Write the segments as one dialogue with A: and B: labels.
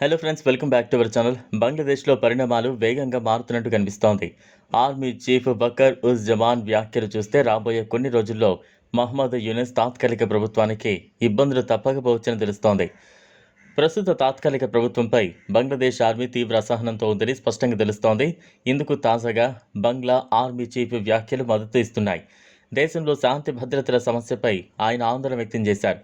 A: Hello friends welcome back to our channel బంగ్లాదేశ్లో పరిణామాలు వేగంగా మారుతున్నట్టు కనిపిస్తోంది ఆర్మీ చీఫ్ బకర్ ఉజ్ జమాన్ వ్యాఖ్యలు చూస్తే రాబోయే కొన్ని రోజుల్లో మహమ్మద్ యూనిస్ తాత్కాలిక ప్రభుత్వానికి ఇబ్బందులు తప్పకపోవచ్చని తెలుస్తోంది ప్రస్తుత తాత్కాలిక ప్రభుత్వంపై బంగ్లాదేశ్ ఆర్మీ తీవ్ర అసహనంతో ఉందని స్పష్టంగా తెలుస్తోంది ఇందుకు తాజాగా బంగ్లా ఆర్మీ చీఫ్ వ్యాఖ్యలు మద్దతు ఇస్తున్నాయి దేశంలో శాంతి భద్రతల సమస్యపై ఆయన ఆందోళన వ్యక్తం చేశారు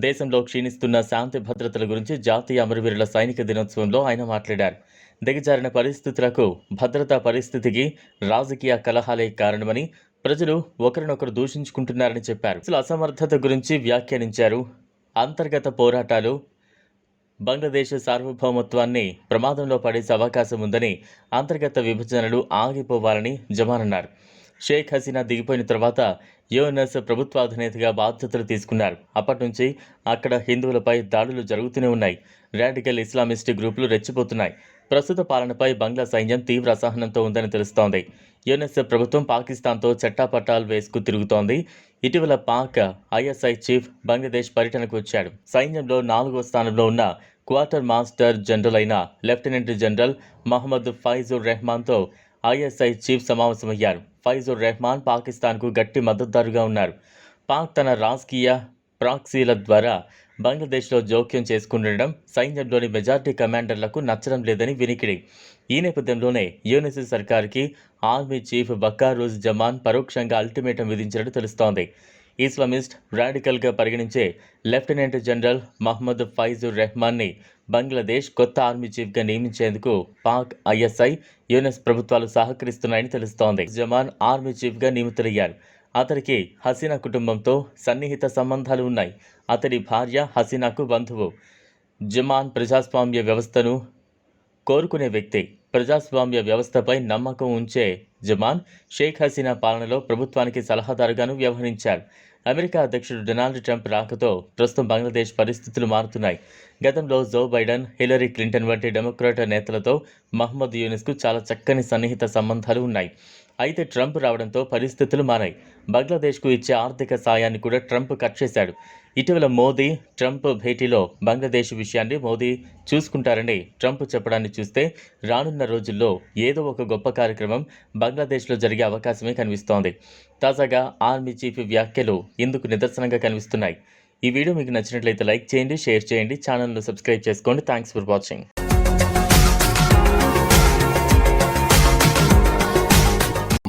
A: దేశంలో క్షీణిస్తున్న శాంతి భద్రతల గురించి జాతీయ అమరవీరుల సైనిక దినోత్సవంలో ఆయన మాట్లాడారు. దిగజారిన పరిస్థితులకు భద్రతా పరిస్థితికి రాజకీయ కలహాలే కారణమని ప్రజలు ఒకరినొకరు దూషించుకుంటున్నారని చెప్పారు. అసలు అసమర్థత గురించి వ్యాఖ్యానించారు. అంతర్గత పోరాటాలు బంగ్లాదేశ్ సార్వభౌమత్వాన్ని ప్రమాదంలో పడేసే అవకాశం ఉందని అంతర్గత విభజనలు ఆగిపోవాలని జమానన్నారు. షేక్ హసీనా దిగిపోయిన తర్వాత యుఎన్ఎస్ ప్రభుత్వ అధినేతగా బాధ్యతలు తీసుకున్నారు. అప్పటి నుంచి అక్కడ హిందువులపై దాడులు జరుగుతూనే ఉన్నాయి. రాడికల్ ఇస్లామిస్ట్ గ్రూపులు రెచ్చిపోతున్నాయి. ప్రస్తుత పాలనపై బంగ్లా సైన్యం తీవ్ర అసహనంతో ఉందని తెలుస్తోంది. యుఎన్ఎస్ ప్రభుత్వం పాకిస్తాన్తో చట్టాపట్టాలు వేసుకు తిరుగుతోంది. ఇటీవల పాక్ ఐఎస్ఐ చీఫ్ బంగ్లాదేశ్ పర్యటనకు వచ్చాడు. సైన్యంలో నాలుగో స్థానంలో ఉన్న క్వార్టర్ మాస్టర్ జనరల్ అయిన లెఫ్టినెంట్ జనరల్ మహమ్మద్ ఫైజుర్ రెహమాన్తో ఐఎస్ఐ చీఫ్ సమావేశమయ్యారు. ఫైజుర్ రెహమాన్ పాకిస్తాన్కు గట్టి మద్దతుదారుగా ఉన్నారు. పాక్ తన రాజకీయ ప్రాక్సీల ద్వారా బంగ్లాదేశ్లో జోక్యం చేసుకుంటుండడం సైన్యంలోని మెజార్టీ కమాండర్లకు నచ్చడం లేదని వినికిడి. ఈ నేపథ్యంలోనే యూనిసెఫ్ సర్కార్కి ఆర్మీ చీఫ్ బక్కారూజ్ జమాన్ పరోక్షంగా అల్టిమేటం విధించినట్టు తెలుస్తోంది. ఇస్లామిస్ట్ రాడికల్గా పరిగణించే లెఫ్టినెంట్ జనరల్ మహ్మద్ ఫైజుర్ రెహమాన్ని బంగ్లాదేశ్ కొత్త ఆర్మీ చీఫ్గా నియమించేందుకు పాక్ ఐఎస్ఐ యునెస్ ప్రభుత్వాలు సహకరిస్తున్నాయని తెలుస్తోంది. జమాన్ ఆర్మీ చీఫ్గా నియమితులయ్యారు. అతనికి హసీనా కుటుంబంతో సన్నిహిత సంబంధాలు ఉన్నాయి. అతడి భార్య హసీనాకు బంధువు. జమాన్ ప్రజాస్వామ్య వ్యవస్థను కోరుకునే వ్యక్తి. ప్రజాస్వామ్య వ్యవస్థపై నమ్మకం ఉంచే జమాన్ షేక్ హసీనా పాలనలో ప్రభుత్వానికి సలహాదారుగాను వ్యవహరించారు. అమెరికా అధ్యక్షుడు డొనాల్డ్ ట్రంప్ రాకతో ప్రస్తుతం బంగ్లాదేశ్ పరిస్థితులు మారుతున్నాయి. గతంలో జో బైడెన్ హిలరీ క్లింటన్ వంటి డెమోక్రాట్ నేతలతో మహమ్మద్ యూనిస్కు చాలా చక్కని సన్నిహిత సంబంధాలు ఉన్నాయి. అయితే ట్రంప్ రావడంతో పరిస్థితులు మారాయి. బంగ్లాదేశ్కు ఇచ్చే ఆర్థిక సాయాన్ని కూడా ట్రంప్ కట్ చేశాడు. ఇటీవల మోదీ ట్రంప్ భేటీలో బంగ్లాదేశ్ విషయాన్ని మోదీ చూసుకుంటారని ట్రంప్ చెప్పడాన్ని చూస్తే రానున్న రోజుల్లో ఏదో ఒక గొప్ప కార్యక్రమం బంగ్లాదేశ్లో జరిగే అవకాశమే కనిపిస్తోంది. తాజాగా ఆర్మీ చీఫ్ వ్యాఖ్యలు ఇందుకు నిదర్శనంగా కనిపిస్తున్నాయి. ఈ వీడియో మీకు నచ్చినట్లయితే లైక్ చేయండి షేర్ చేయండి ఛానల్ను సబ్స్క్రైబ్ చేసుకోండి. Thanks for watching.